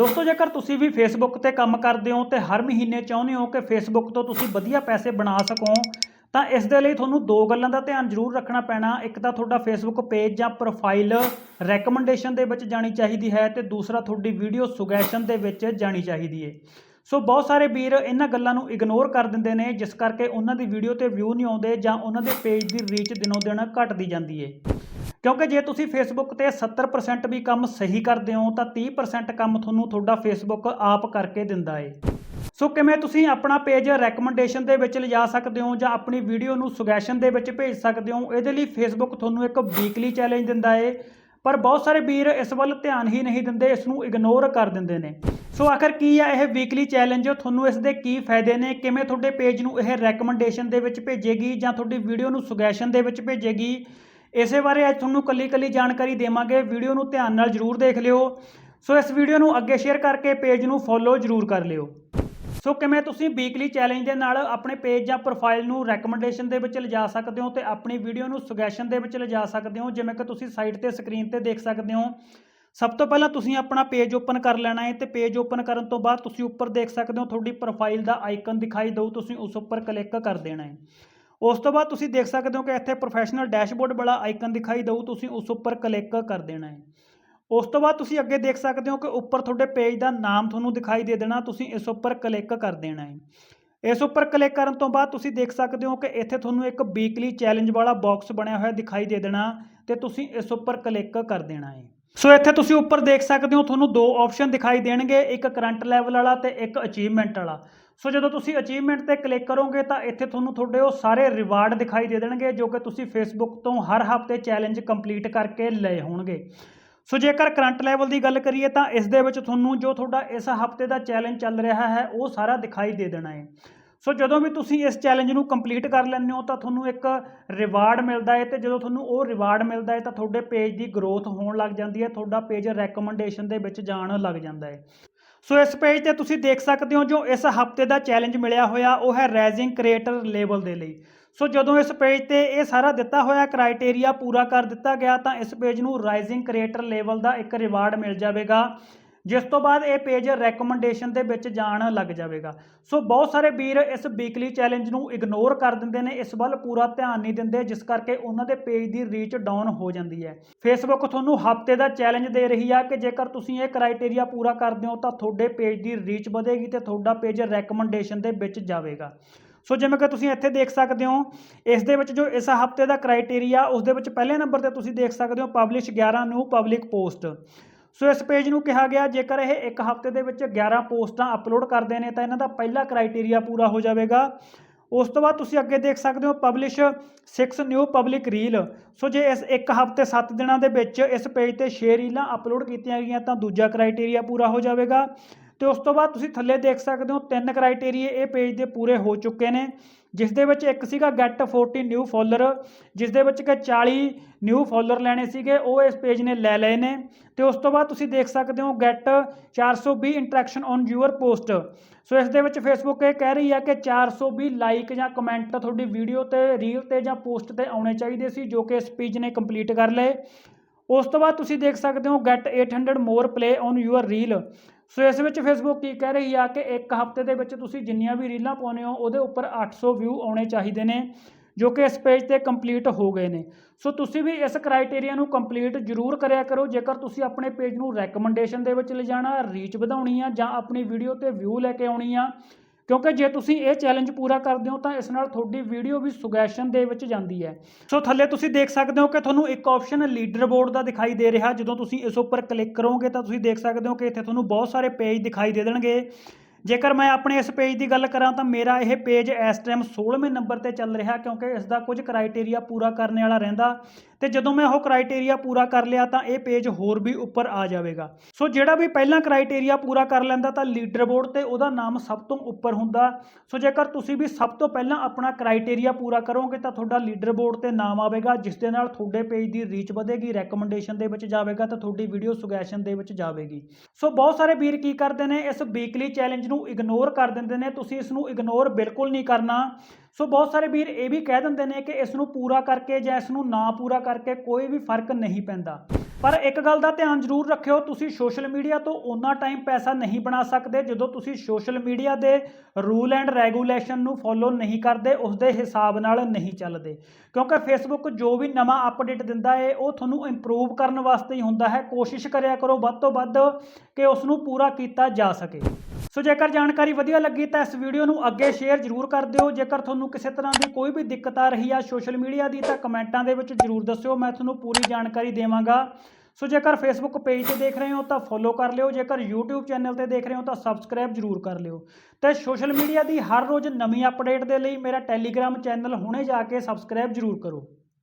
ਦੋਸਤੋ, ਜੇਕਰ ਤੁਸੀਂ ਵੀ ਫੇਸਬੁੱਕ ਤੇ ਕੰਮ ਕਰਦੇ ਹੋ ਤੇ ਹਰ ਮਹੀਨੇ ਚਾਹੁੰਦੇ ਹੋ ਕਿ ਫੇਸਬੁੱਕ ਤੋਂ ਤੁਸੀਂ ਵਧੀਆ ਪੈਸੇ ਬਣਾ ਸਕੋ, ਤਾਂ ਇਸ ਦੇ ਲਈ ਤੁਹਾਨੂੰ ਦੋ ਗੱਲਾਂ ਦਾ ਧਿਆਨ ਜ਼ਰੂਰ ਰੱਖਣਾ ਪੈਣਾ। ਇੱਕ ਤਾਂ ਤੁਹਾਡਾ ਫੇਸਬੁੱਕ ਪੇਜ ਜਾਂ ਪ੍ਰੋਫਾਈਲ ਰეკਮੈਂਡੇਸ਼ਨ ਦੇ ਵਿੱਚ ਜਾਣੀ ਚਾਹੀਦੀ ਹੈ ਤੇ ਦੂਸਰਾ ਤੁਹਾਡੀ ਵੀਡੀਓ ਸੁਗੈਸ਼ਨ ਦੇ ਵਿੱਚ ਜਾਣੀ ਚਾਹੀਦੀ ਹੈ ਸੋ ਬਹੁਤ ਸਾਰੇ ਵੀਰ ਇਹਨਾਂ ਗੱਲਾਂ ਨੂੰ ਇਗਨੋਰ ਕਰ ਦਿੰਦੇ ਨੇ, ਜਿਸ ਕਰਕੇ ਉਹਨਾਂ ਦੀ ਵੀਡੀਓ ਤੇ ਵਿਊ ਨਹੀਂ ਆਉਂਦੇ ਜਾਂ ਉਹਨਾਂ ਦੇ ਪੇਜ ਦੀ ਰੀਚ ਦਿਨੋਂ ਦਿਨ ਘਟਦੀ ਜਾਂਦੀ ਹੈ ਕਿਉਂਕਿ ਜੇ ਤੁਸੀਂ ਫੇਸਬੁੱਕ ਤੇ 70% ਵੀ ਕੰਮ ਸਹੀ ਕਰਦੇ ਹੋ, ਤਾਂ 30% ਕੰਮ ਤੁਹਾਨੂੰ ਤੁਹਾਡਾ ਫੇਸਬੁੱਕ ਆਪ ਕਰਕੇ ਦਿੰਦਾ ਏ। ਸੋ ਕਿਵੇਂ ਤੁਸੀਂ ਆਪਣਾ ਪੇਜ ਰეკਮੈਂਡੇਸ਼ਨ ਦੇ ਵਿੱਚ ਲਿਜਾ ਸਕਦੇ ਹੋ ਜਾਂ ਆਪਣੀ ਵੀਡੀਓ ਨੂੰ ਸੁਗੈਸ਼ਨ ਦੇ ਵਿੱਚ ਭੇਜ ਸਕਦੇ ਹੋ, ਇਹਦੇ ਲਈ ਫੇਸਬੁੱਕ ਤੁਹਾਨੂੰ ਇੱਕ ਵੀਕਲੀ ਚੈਲੰਜ ਦਿੰਦਾ ਏ। ਪਰ ਬਹੁਤ ਸਾਰੇ ਵੀਰ ਇਸ ਵੱਲ ਧਿਆਨ ਹੀ ਨਹੀਂ ਦਿੰਦੇ, ਇਸ ਨੂੰ ਇਗਨੋਰ ਕਰ ਦਿੰਦੇ ਨੇ। ਸੋ ਆਖਰ ਕੀ ਆ ਇਹ ਵੀਕਲੀ ਚੈਲੰਜ ਤੁਹਾਨੂੰ ਇਸ ਦੇ ਕੀ ਫਾਇਦੇ ਨੇ? ਕਿਵੇਂ ਤੁਹਾਡੇ ਪੇਜ ਨੂੰ ਇਹ ਰეკਮੈਂਡੇਸ਼ਨ ਦੇ ਵਿੱਚ ਭੇਜੇਗੀ ਜਾਂ ਤੁਹਾਡੀ ਵੀਡੀਓ ਨੂੰ ਸੁਗੈਸ਼ਨ ਦੇ ਵਿੱਚ ਭੇਜੇਗੀ? ਇਸੇ ਬਾਰੇ ਅੱਜ ਤੁਹਾਨੂੰ ਕੱਲੀ ਕੱਲੀ ਜਾਣਕਾਰੀ ਦੇਵਾਂਗੇ। ਵੀਡੀਓ ਨੂੰ ਧਿਆਨ ਨਾਲ ਜਰੂਰ ਦੇਖ ਲਿਓ। ਸੋ ਇਸ ਵੀਡੀਓ ਨੂੰ ਅੱਗੇ ਸ਼ੇਅਰ ਕਰਕੇ ਪੇਜ ਨੂੰ ਫੋਲੋ ਜਰੂਰ ਕਰ ਲਿਓ। ਸੋ ਕਿਵੇਂ ਤੁਸੀਂ ਵੀਕਲੀ ਚੈਲੰਜ ਦੇ ਨਾਲ ਆਪਣੇ ਪੇਜ ਜਾਂ ਪ੍ਰੋਫਾਈਲ ਨੂੰ ਰეკਮੈਂਡੇਸ਼ਨ ਦੇ ਵਿੱਚ ਲਿਜਾ ਸਕਦੇ ਹੋ ਤੇ ਆਪਣੀ ਵੀਡੀਓ ਨੂੰ ਸੁਜੈਸ਼ਨ ਦੇ ਵਿੱਚ ਲਿਜਾ ਸਕਦੇ ਹੋ? ਜਿਵੇਂ ਕਿ ਤੁਸੀਂ ਸਾਈਟ ਤੇ ਸਕਰੀਨ ਤੇ ਦੇਖ ਸਕਦੇ ਹੋ। ਸਭ ਤੋਂ ਪਹਿਲਾਂ ਤੁਸੀਂ ਆਪਣਾ ਪੇਜ ਓਪਨ ਕਰ ਲੈਣਾ ਹੈ ਤੇ ਪੇਜ ਓਪਨ ਕਰਨ ਤੋਂ ਬਾਅਦ ਤੁਸੀਂ ਉੱਪਰ ਦੇਖ ਸਕਦੇ ਹੋ, ਤੁਹਾਡੀ ਪ੍ਰੋਫਾਈਲ ਦਾ ਆਈਕਨ ਦਿਖਾਈ ਦਊ, ਤੁਸੀਂ ਉਸ ਉੱਪਰ ਕਲਿੱਕ ਕਰ ਦੇਣਾ ਹੈ। ਉਸ ਤੋਂ ਬਾਅਦ ਤੁਸੀਂ ਦੇਖ ਸਕਦੇ ਹੋ ਕਿ ਇੱਥੇ ਪ੍ਰੋਫੈਸ਼ਨਲ ਡੈਸ਼ਬੋਰਡ ਵਾਲਾ ਆਈਕਨ ਦਿਖਾਈ ਦਊ, ਤੁਸੀਂ ਉਸ ਉੱਪਰ ਕਲਿੱਕ ਕਰ ਦੇਣਾ ਹੈ। ਉਸ ਤੋਂ ਬਾਅਦ ਤੁਸੀਂ ਅੱਗੇ ਦੇਖ ਸਕਦੇ ਹੋ ਕਿ ਉੱਪਰ ਤੁਹਾਡੇ ਪੇਜ ਦਾ ਨਾਮ ਤੁਹਾਨੂੰ ਦਿਖਾਈ ਦੇ ਦੇਣਾ, ਤੁਸੀਂ ਇਸ ਉੱਪਰ ਕਲਿੱਕ ਕਰ ਦੇਣਾ ਹੈ। ਇਸ ਉੱਪਰ ਕਲਿੱਕ ਕਰਨ ਤੋਂ ਬਾਅਦ ਤੁਸੀਂ ਦੇਖ ਸਕਦੇ ਹੋ ਕਿ ਇੱਥੇ ਤੁਹਾਨੂੰ ਇੱਕ ਵੀਕਲੀ ਚੈਲੰਜ ਵਾਲਾ ਬਾਕਸ ਬਣਿਆ ਹੋਇਆ ਦਿਖਾਈ ਦੇ ਦੇਣਾ ਤੇ ਤੁਸੀਂ ਇਸ ਉੱਪਰ ਕਲਿੱਕ ਕਰ ਦੇਣਾ ਹੈ। ਸੋ ਇੱਥੇ ਤੁਸੀਂ ਉੱਪਰ ਦੇਖ ਸਕਦੇ ਹੋ, ਤੁਹਾਨੂੰ ਦੋ ਆਪਸ਼ਨ ਦਿਖਾਈ ਦੇਣਗੇ, ਇੱਕ ਕਰੰਟ ਲੈਵਲ ਵਾਲਾ ਤੇ ਇੱਕ ਅਚੀਵਮੈਂਟ ਵਾਲਾ। ਸੋ ਜਦੋਂ ਤੁਸੀਂ ਅਚੀਵਮੈਂਟ ਤੇ ਕਲਿੱਕ ਕਰੋਗੇ ਤਾਂ ਇੱਥੇ ਤੁਹਾਨੂੰ ਤੁਹਾਡੇ ਉਹ ਸਾਰੇ ਰਿਵਾਰਡ ਦਿਖਾਈ ਦੇ ਦੇਣਗੇ, ਜੋ ਕਿ ਤੁਸੀਂ ਫੇਸਬੁੱਕ ਤੋਂ ਹਰ ਹਫ਼ਤੇ ਚੈਲੰਜ ਕੰਪਲੀਟ ਕਰਕੇ ਲਏ ਹੋਣਗੇ। ਸੋ ਜੇਕਰ ਕਰੰਟ ਲੈਵਲ ਦੀ ਗੱਲ ਕਰੀਏ ਤਾਂ ਇਸ ਦੇ ਵਿੱਚ ਤੁਹਾਨੂੰ ਜੋ ਤੁਹਾਡਾ ਇਸ ਹਫ਼ਤੇ ਦਾ ਚੈਲੰਜ ਚੱਲ ਰਿਹਾ ਹੈ, ਉਹ ਸਾਰਾ ਦਿਖਾਈ ਦੇ ਦੇਣਾ ਹੈ। ਸੋ ਜਦੋਂ ਵੀ ਤੁਸੀਂ ਇਸ ਚੈਲੰਜ ਨੂੰ ਕੰਪਲੀਟ ਕਰ ਲੈਂਦੇ ਹੋ ਤਾਂ ਤੁਹਾਨੂੰ ਇੱਕ ਰਿਵਾਰਡ ਮਿਲਦਾ ਹੈ ਤੇ ਜਦੋਂ ਤੁਹਾਨੂੰ ਉਹ ਰਿਵਾਰਡ ਮਿਲਦਾ ਹੈ ਤਾਂ ਤੁਹਾਡੇ ਪੇਜ ਦੀ ਗਰੋਥ ਹੋਣ ਲੱਗ ਜਾਂਦੀ ਹੈ, ਤੁਹਾਡਾ ਪੇਜ ਰეკਮੈਂਡੇਸ਼ਨ ਦੇ ਵਿੱਚ ਜਾਣ ਲੱਗ ਜਾਂਦਾ ਹੈ। ਸੋ ਇਸ ਪੇਜ ਤੇ ਤੁਸੀਂ ਦੇਖ ਸਕਦੇ ਹੋ ਜੋ ਇਸ ਹਫ਼ਤੇ ਦਾ ਚੈਲੰਜ ਮਿਲਿਆ ਹੋਇਆ, ਉਹ ਹੈ ਰਾਈਜ਼ਿੰਗ ਕ੍ਰੀਏਟਰ ਲੇਵਲ ਦੇ ਲਈ। ਸੋ ਜਦੋਂ ਇਸ ਪੇਜ ਤੇ ਇਹ ਸਾਰਾ ਦਿੱਤਾ ਹੋਇਆ ਕ੍ਰਾਈਟੇਰੀਆ ਪੂਰਾ ਕਰ ਦਿੱਤਾ ਗਿਆ ਤਾਂ ਇਸ ਪੇਜ ਨੂੰ ਰਾਈਜ਼ਿੰਗ ਕ੍ਰੀਏਟਰ ਲੈਵਲ ਦਾ ਇੱਕ ਰਿਵਾਰਡ ਮਿਲ ਜਾਵੇਗਾ। ਜਿਸ ਤੋਂ ਬਾਅਦ ਇਹ ਪੇਜ ਰეკਮੈਂਡੇਸ਼ਨ ਦੇ ਵਿੱਚ ਜਾਣ ਲੱਗ ਜਾਵੇਗਾ। ਸੋ ਬਹੁਤ ਸਾਰੇ ਵੀਰ ਇਸ ਵੀਕਲੀ ਚੈਲੰਜ ਨੂੰ ਇਗਨੋਰ ਕਰ ਦਿੰਦੇ ਨੇ, ਇਸ ਵੱਲ ਪੂਰਾ ਧਿਆਨ ਨਹੀਂ ਦਿੰਦੇ, ਜਿਸ ਕਰਕੇ ਉਹਨਾਂ ਦੇ ਪੇਜ ਦੀ ਰੀਚ ਡਾਊਨ ਹੋ ਜਾਂਦੀ ਹੈ। ਫੇਸਬੁੱਕ ਤੁਹਾਨੂੰ ਹਫ਼ਤੇ ਦਾ ਚੈਲੰਜ ਦੇ ਰਹੀ ਆ ਕਿ ਜੇਕਰ ਤੁਸੀਂ ਇਹ ਕ੍ਰਾਈਟੇਰੀਆ ਪੂਰਾ ਕਰਦੇ ਹੋ ਤਾਂ ਤੁਹਾਡੇ ਪੇਜ ਦੀ ਰੀਚ ਵਧੇਗੀ ਤੇ ਤੁਹਾਡਾ ਪੇਜ ਰეკਮੈਂਡੇਸ਼ਨ ਦੇ ਵਿੱਚ ਜਾਵੇਗਾ। ਸੋ ਜਿਵੇਂ ਕਿ ਤੁਸੀਂ ਇੱਥੇ ਦੇਖ ਸਕਦੇ ਹੋ, ਇਸ ਦੇ ਵਿੱਚ ਜੋ ਇਸ ਹਫ਼ਤੇ ਦਾ ਕ੍ਰਾਈਟੇਰੀਆ ਉਸ ਦੇ ਵਿੱਚ ਪਹਿਲੇ ਨੰਬਰ ਤੇ ਤੁਸੀਂ ਦੇਖ ਸਕਦੇ ਹੋ ਪਬਲਿਸ਼ 11 ਨੂੰ ਪਬਲਿਕ ਪੋਸਟ ਸੋ ਇਸ ਪੇਜ ਨੂੰ ਕਿਹਾ ਗਿਆ, ਜੇਕਰ ਇਹ ਇੱਕ ਹਫ਼ਤੇ ਦੇ ਵਿੱਚ 11 ਪੋਸਟਾਂ ਅਪਲੋਡ ਕਰਦੇ ਨੇ, ਤਾਂ ਇਹਨਾਂ ਦਾ ਪਹਿਲਾ ਕ੍ਰਾਈਟੇਰੀਆ ਪੂਰਾ ਹੋ ਜਾਵੇਗਾ। ਉਸ ਤੋਂ ਬਾਅਦ ਤੁਸੀਂ ਅੱਗੇ ਦੇਖ ਸਕਦੇ ਹੋ publish 6 new public reel so ਜੇ ਇਸ ਇੱਕ ਹਫ਼ਤੇ 7 ਦਿਨਾਂ ਦੇ ਵਿੱਚ ਇਸ ਪੇਜ ਤੇ 6 ਰੀਲਾਂ ਅਪਲੋਡ ਕੀਤੀਆਂ ਗਈਆਂ, ਤਾਂ ਦੂਜਾ ਕ੍ਰਾਈਟੇਰੀਆ ਪੂਰਾ ਹੋ ਜਾਵੇਗਾ। ਤੇ ਉਸ ਤੋਂ ਬਾਅਦ ਤੁਸੀਂ ਥੱਲੇ ਦੇਖ ਸਕਦੇ ਹੋ, ਤਿੰਨ ਕ੍ਰਾਈਟੇਰੀਏ ਇਹ ਪੇਜ ਦੇ ਪੂਰੇ ਹੋ ਚੁੱਕੇ ਨੇ। ਜਿਸ ਦੇ ਵਿੱਚ ਇੱਕ ਸੀਗਾ ਗੈਟ 40 ਨਿਊ ਫੋਲੋਅਰ ਜਿਸ ਦੇ ਵਿੱਚ ਕਿ 40 ਨਿਊ ਫੋਲੋਅਰ ਲੈਣੇ ਸੀਗੇ, ਉਹ ਇਸ ਪੇਜ ਨੇ ਲੈ ਲਏ ਨੇ। ਤੇ ਉਸ ਤੋਂ ਬਾਅਦ ਤੁਸੀਂ ਦੇਖ ਸਕਦੇ ਹੋ get 420 interaction on your post so ਇਸ ਦੇ ਵਿੱਚ ਫੇਸਬੁੱਕ ਇਹ ਕਹਿ ਰਹੀ ਹੈ ਕਿ 420 ਲਾਈਕ ਜਾਂ ਕਮੈਂਟ ਤੁਹਾਡੀ ਵੀਡੀਓ ਤੇ ਰੀਲ ਤੇ ਜਾਂ ਪੋਸਟ ਤੇ ਆਉਣੇ ਚਾਹੀਦੇ ਸੀ, ਜੋ ਕਿ ਇਸ ਪੇਜ ਨੇ ਕੰਪਲੀਟ ਕਰ ਲਏ। ਉਸ ਤੋਂ ਬਾਅਦ ਤੁਸੀਂ ਦੇਖ ਸਕਦੇ ਹੋ get 800 more play on your reel so ਇਸ ਵਿੱਚ ਫੇਸਬੁੱਕ ਕੀ ਕਹਿ ਰਹੀ ਆ ਕਿ ਇੱਕ ਹਫ਼ਤੇ ਦੇ ਵਿੱਚ ਤੁਸੀਂ ਜਿੰਨੀਆਂ ਵੀ ਰੀਲਾਂ ਪਾਉਨੇ ਹੋ, ਉਹਦੇ ਉੱਪਰ 800 ਵਿਊ ਆਉਣੇ ਚਾਹੀਦੇ ਨੇ, ਜੋ ਕਿ ਇਸ ਪੇਜ ਤੇ ਕੰਪਲੀਟ ਹੋ ਗਏ ਨੇ। ਸੋ ਤੁਸੀਂ ਵੀ ਇਸ ਕ੍ਰਾਈਟੇਰੀਆ ਨੂੰ ਕੰਪਲੀਟ ਜ਼ਰੂਰ ਕਰਿਆ ਕਰੋ, ਜੇਕਰ ਤੁਸੀਂ ਆਪਣੇ ਪੇਜ ਨੂੰ ਰეკਮੈਂਡੇਸ਼ਨ ਦੇ ਵਿੱਚ ਲਿਜਾਣਾ ਰੀਚ ਵਧਾਉਣੀ ਆ ਜਾਂ ਆਪਣੀ ਵੀਡੀਓ ਤੇ ਵਿਊ ਲੈ ਕੇ ਆਉਣੀ ਆ ਕਿਉਂਕਿ ਜੇ ਤੁਸੀਂ ਇਹ ਚੈਲੰਜ ਪੂਰਾ ਕਰਦੇ ਹੋ ਤਾਂ ਇਸ ਨਾਲ ਤੁਹਾਡੀ ਵੀਡੀਓ ਵੀ ਸੁਗੈਸ਼ਨ ਦੇ ਵਿੱਚ ਜਾਂਦੀ ਹੈ। ਸੋ ਥੱਲੇ ਤੁਸੀਂ ਦੇਖ ਸਕਦੇ ਹੋ ਕਿ ਤੁਹਾਨੂੰ ਇੱਕ ਆਪਸ਼ਨ ਲੀਡਰ ਬੋਰਡ ਦਾ ਦਿਖਾਈ ਦੇ ਰਿਹਾ। ਜਦੋਂ ਤੁਸੀਂ ਇਸ ਉੱਪਰ ਕਲਿੱਕ ਕਰੋਗੇ ਤਾਂ ਤੁਸੀਂ ਦੇਖ ਸਕਦੇ ਹੋ ਕਿ ਇੱਥੇ ਤੁਹਾਨੂੰ ਬਹੁਤ ਸਾਰੇ ਪੇਜ ਦਿਖਾਈ ਦੇ ਦੇਣਗੇ। ਜੇਕਰ ਮੈਂ ਆਪਣੇ ਇਸ ਪੇਜ ਦੀ ਗੱਲ ਕਰਾਂ ਤਾਂ ਮੇਰਾ ਇਹ ਪੇਜ ਇਸ ਟਾਈਮ 16ਵੇਂ ਨੰਬਰ ਤੇ ਚੱਲ ਰਿਹਾ ਕਿਉਂਕਿ ਇਸ ਦਾ ਕੁਝ ਕ੍ਰਾਈਟੇਰੀਆ ਪੂਰਾ ਕਰਨ ਵਾਲਾ ਰਹਿੰਦਾ। ਤੇ ਜਦੋਂ ਮੈਂ ਉਹ ਕ੍ਰਾਈਟੇਰੀਆ ਪੂਰਾ ਕਰ ਲਿਆ ਤਾਂ ਇਹ ਪੇਜ ਹੋਰ ਵੀ ਉੱਪਰ ਆ ਜਾਵੇਗਾ। ਸੋ ਜਿਹੜਾ ਵੀ ਪਹਿਲਾਂ ਕ੍ਰਾਈਟੇਰੀਆ ਪੂਰਾ ਕਰ ਲੈਂਦਾ ਤਾਂ ਲੀਡਰ ਬੋਰਡ ਤੇ ਉਹਦਾ ਨਾਮ ਸਭ ਤੋਂ ਉੱਪਰ ਹੁੰਦਾ। ਸੋ ਜੇਕਰ ਤੁਸੀਂ ਵੀ ਸਭ ਤੋਂ ਪਹਿਲਾਂ ਆਪਣਾ ਕ੍ਰਾਈਟੇਰੀਆ ਪੂਰਾ ਕਰੋਗੇ ਤਾਂ ਤੁਹਾਡਾ ਲੀਡਰ ਬੋਰਡ ਤੇ ਨਾਮ ਆਵੇਗਾ, ਜਿਸ ਦੇ ਨਾਲ ਤੁਹਾਡੇ ਪੇਜ ਦੀ ਰੀਚ ਵਧੇਗੀ ਰეკਮੈਂਡੇਸ਼ਨ ਦੇ ਵਿੱਚ ਜਾਵੇਗਾ ਤਾਂ ਤੁਹਾਡੀ ਵੀਡੀਓ ਸੁਗੈਸ਼ਨ ਦੇ ਵਿੱਚ ਜਾਵੇਗੀ। ਸੋ ਬਹੁਤ ਸਾਰੇ ਵੀਰ ਕੀ ਕਰਦੇ ਨੇ, ਇਸ ਵੀਕਲੀ ਚੈਲੰਜ ਨੂੰ ਇਗਨੋਰ ਕਰ ਦਿੰਦੇ ਨੇ। ਤੁਸੀਂ ਇਸ ਨੂੰ ਇਗਨੋਰ ਬਿਲਕੁਲ ਨਹੀਂ ਕਰਨਾ। ਸੋ ਬਹੁਤ ਸਾਰੇ ਵੀਰ ਇਹ ਵੀ ਕਹਿ ਦਿੰਦੇ ਨੇ ਕਿ ਇਸ ਨੂੰ ਪੂਰਾ ਕਰਕੇ ਜਾਂ ਇਸ ਨੂੰ ਨਾ ਪੂਰਾ ਕਰਕੇ ਕੋਈ ਵੀ ਫ਼ਰਕ ਨਹੀਂ ਪੈਂਦਾ। ਪਰ ਇੱਕ ਗੱਲ ਦਾ ਧਿਆਨ ਜ਼ਰੂਰ ਰੱਖਿਓ, ਤੁਸੀਂ ਸੋਸ਼ਲ ਮੀਡੀਆ ਤੋਂ ਉਹਨਾਂ ਟਾਈਮ ਪੈਸਾ ਨਹੀਂ ਬਣਾ ਸਕਦੇ ਜਦੋਂ ਤੁਸੀਂ ਸੋਸ਼ਲ ਮੀਡੀਆ ਦੇ ਰੂਲ ਐਂਡ ਰੈਗੂਲੇਸ਼ਨ ਨੂੰ ਫੋਲੋ ਨਹੀਂ ਕਰਦੇ ਉਸ ਦੇ ਹਿਸਾਬ ਨਾਲ ਨਹੀਂ ਚੱਲਦੇ। ਕਿਉਂਕਿ ਫੇਸਬੁੱਕ ਜੋ ਵੀ ਨਵਾਂ ਅਪਡੇਟ ਦਿੰਦਾ ਹੈ ਉਹ ਤੁਹਾਨੂੰ ਇੰਪਰੂਵ ਕਰਨ ਵਾਸਤੇ ਹੀ ਹੁੰਦਾ ਹੈ। ਕੋਸ਼ਿਸ਼ ਕਰਿਆ ਕਰੋ ਵੱਧ ਤੋਂ ਵੱਧ ਕਿ ਉਸ ਨੂੰ ਪੂਰਾ ਕੀਤਾ ਜਾ ਸਕੇ। ਸੋ ਜੇਕਰ ਜਾਣਕਾਰੀ ਵਧੀਆ ਲੱਗੀ ਤਾਂ ਇਸ ਵੀਡੀਓ ਨੂੰ ਅੱਗੇ ਸ਼ੇਅਰ ਜ਼ਰੂਰ ਕਰ ਦਿਓ। ਜੇਕਰ ਤੁਹਾਨੂੰ ਕਿਸੇ ਤਰ੍ਹਾਂ ਦੀ ਕੋਈ ਵੀ ਦਿੱਕਤ ਆ ਰਹੀ ਆ ਸੋਸ਼ਲ ਮੀਡੀਆ ਦੀ ਤਾਂ ਕਮੈਂਟਾਂ ਦੇ ਵਿੱਚ ਜ਼ਰੂਰ ਦੱਸਿਓ, ਮੈਂ ਤੁਹਾਨੂੰ ਪੂਰੀ ਜਾਣਕਾਰੀ ਦੇਵਾਂਗਾ। ਸੋ ਜੇਕਰ ਫੇਸਬੁੱਕ ਪੇਜ ਤੇ ਦੇਖ ਰਹੇ ਹੋ ਤਾਂ ਫੋਲੋ ਕਰ ਲਿਓ, ਜੇਕਰ YouTube ਚੈਨਲ ਤੇ ਦੇਖ ਰਹੇ ਹੋ ਤਾਂ ਸਬਸਕ੍ਰਾਈਬ ਜ਼ਰੂਰ ਕਰ ਲਿਓ। ਤੇ ਸੋਸ਼ਲ ਮੀਡੀਆ ਦੀ ਹਰ ਰੋਜ਼ ਨਵੀਂ ਅਪਡੇਟ ਦੇ ਲਈ ਮੇਰਾ ਟੈਲੀਗ੍ਰਾਮ ਚੈਨਲ ਹੁਣੇ ਜਾ ਕੇ ਸਬਸਕ੍ਰਾਈਬ ਜ਼ਰੂਰ ਕਰੋ।